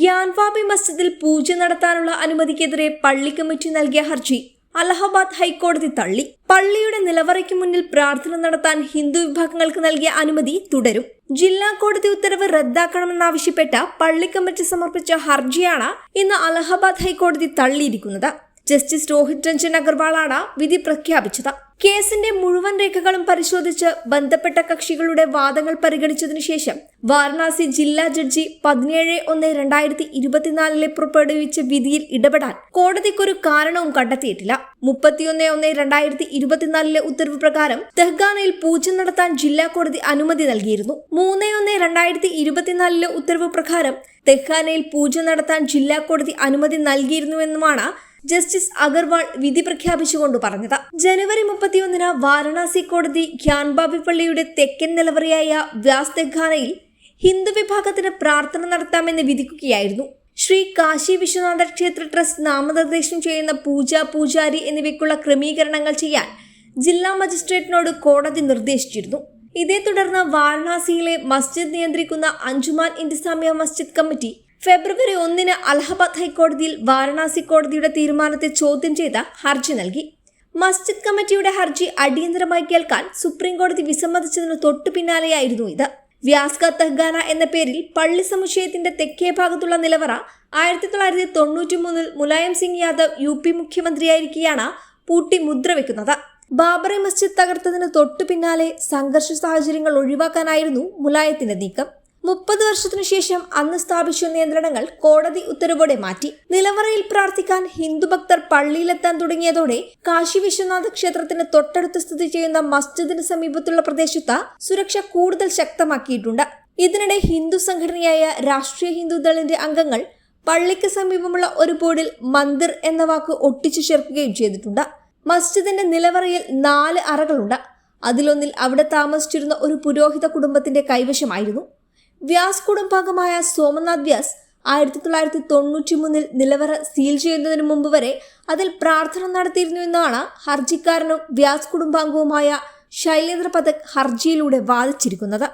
ഗ്യാൻവാബി മസ്ജിദിൽ പൂജ നടത്താനുള്ള അനുമതിക്കെതിരെ പള്ളി കമ്മിറ്റി നൽകിയ ഹർജി. അലഹബാദ് ഹൈക്കോടതി തള്ളി. പള്ളിയുടെ നിലവറയ്ക്ക് മുന്നിൽ പ്രാർത്ഥന നടത്താൻ ഹിന്ദു വിഭാഗങ്ങൾക്ക് നൽകിയ അനുമതി തുടരും. ജില്ലാ കോടതി ഉത്തരവ് റദ്ദാക്കണമെന്നാവശ്യപ്പെട്ട പള്ളി കമ്മിറ്റി സമർപ്പിച്ച ഹർജിയാണ് ഇന്ന് അലഹബാദ് ഹൈക്കോടതി തള്ളിയിരിക്കുന്നത്. ജസ്റ്റിസ് രോഹിത് രഞ്ജൻ അഗർവാളാണ് വിധി പ്രഖ്യാപിച്ചത്. കേസിന്റെ മുഴുവൻ രേഖകളും പരിശോധിച്ച് ബന്ധപ്പെട്ട കക്ഷികളുടെ വാദങ്ങൾ പരിഗണിച്ചതിനു ശേഷം വാരണാസി ജില്ലാ ജഡ്ജി പതിനേഴ് ഒന്ന് രണ്ടായിരത്തി ഇരുപത്തിനാലിലെ പുറപ്പെടുവിച്ച വിധിയിൽ ഇടപെടാൻ കോടതിക്കൊരു കാരണവും കണ്ടെത്തിയിട്ടില്ല. മുപ്പത്തിയൊന്ന് ഒന്ന് രണ്ടായിരത്തി ഇരുപത്തിനാലിലെ ഉത്തരവ് പ്രകാരം തെഹ്ഗാനയിൽ പൂജ നടത്താൻ ജില്ലാ കോടതി അനുമതി നൽകിയിരുന്നു. മൂന്ന് ഒന്ന് രണ്ടായിരത്തി ഇരുപത്തിനാലിലെ ഉത്തരവ് പ്രകാരം തെഹ്ഗാനയിൽ പൂജ നടത്താൻ ജില്ലാ കോടതി അനുമതി നൽകിയിരുന്നുവെന്നുമാണ് ജസ്റ്റിസ് അഗർവാൾ വിധി പ്രഖ്യാപിച്ചുകൊണ്ട് പറഞ്ഞത്. ജനുവരി മുപ്പത്തിയൊന്നിന് വാരണാസി കോടതി ഖ്യാൻബാബി പള്ളിയുടെ തെക്കൻ നിലവറയായ വ്യാസ് തെഖാനയിൽ ഹിന്ദു വിഭാഗത്തിന് പ്രാർത്ഥന നടത്താമെന്ന് വിധിക്കുകയായിരുന്നു. ശ്രീ കാശി വിശ്വനാഥ ക്ഷേത്ര ട്രസ്റ്റ് നാമനിർദ്ദേശം ചെയ്യുന്ന പൂജ പൂജാരി എന്നിവയ്ക്കുള്ള ക്രമീകരണങ്ങൾ ചെയ്യാൻ ജില്ലാ മജിസ്ട്രേറ്റിനോട് കോടതി നിർദ്ദേശിച്ചിരുന്നു. ഇതേ തുടർന്ന് വാരണാസിയിലെ മസ്ജിദ് നിയന്ത്രിക്കുന്ന അഞ്ചുമാൻ ഇന്ത്യസാമ്യ മസ്ജിദ് കമ്മിറ്റി ഫെബ്രുവരി ഒന്നിന് അലഹബാദ് ഹൈക്കോടതിയിൽ വാരണാസി കോടതിയുടെ തീരുമാനത്തെ ചോദ്യം ചെയ്ത ഹർജി നൽകി. മസ്ജിദ് കമ്മിറ്റിയുടെ ഹർജി അടിയന്തരമായി കേൾക്കാൻ സുപ്രീം കോടതി വിസമ്മതിച്ചതിന് തൊട്ടു പിന്നാലെയായിരുന്നു ഇത്. വ്യാസ്ക തെഹ്ഗാന എന്ന പേരിൽ പള്ളി സമുച്ചയത്തിന്റെ തെക്കേ ഭാഗത്തുള്ള നിലവറ ആയിരത്തി തൊള്ളായിരത്തി തൊണ്ണൂറ്റി മൂന്നിൽ മുലായം സിംഗ് യാദവ് യു പി മുഖ്യമന്ത്രിയായിരിക്കെയാണ് പൂട്ടി മുദ്ര വെക്കുന്നത്. ബാബറി മസ്ജിദ് തകർത്തതിന് തൊട്ടു പിന്നാലെ സംഘർഷ സാഹചര്യങ്ങൾ ഒഴിവാക്കാനായിരുന്നു മുലായത്തിന്റെ നീക്കം. മുപ്പത് വർഷത്തിനു ശേഷം അന്ന് സ്ഥാപിച്ച നിയന്ത്രണങ്ങൾ കോടതി ഉത്തരവോടെ മാറ്റി. നിലവറയിൽ പ്രാർത്ഥിക്കാൻ ഹിന്ദു ഭക്തർ പള്ളിയിലെത്താൻ തുടങ്ങിയതോടെ കാശി വിശ്വനാഥ ക്ഷേത്രത്തിന് തൊട്ടടുത്ത് സ്ഥിതി ചെയ്യുന്ന മസ്ജിദിന് സമീപത്തുള്ള പ്രദേശത്ത് സുരക്ഷ കൂടുതൽ ശക്തമാക്കിയിട്ടുണ്ട്. ഇതിനിടെ ഹിന്ദു സംഘടനയായ രാഷ്ട്രീയ ഹിന്ദു ദളിന്റെ അംഗങ്ങൾ പള്ളിക്ക് സമീപമുള്ള ഒരു ബോർഡിൽ മന്ദിർ എന്ന വാക്ക് ഒട്ടിച്ചു ചേർക്കുകയും ചെയ്തിട്ടുണ്ട്. മസ്ജിദിന്റെ നിലവറയിൽ നാല് അറകളുണ്ട്. അതിലൊന്നിൽ അവിടെ താമസിച്ചിരുന്ന ഒരു പുരോഹിത കുടുംബത്തിന്റെ കൈവശമായിരുന്നു. വ്യാസ് കുടുംബാംഗമായ സോമനാഥ് വ്യാസ് ആയിരത്തി തൊള്ളായിരത്തി തൊണ്ണൂറ്റി മൂന്നിൽ നിലവറ സീൽ ചെയ്യുന്നതിന് മുമ്പ് വരെ അതിൽ പ്രാർത്ഥന നടത്തിയിരുന്നു എന്നാണ് ഹർജിക്കാരനും വ്യാസ് കുടുംബാംഗവുമായ ശൈലേന്ദ്ര പഥക് ഹർജിയിലൂടെ വാദിച്ചിരിക്കുന്നത്.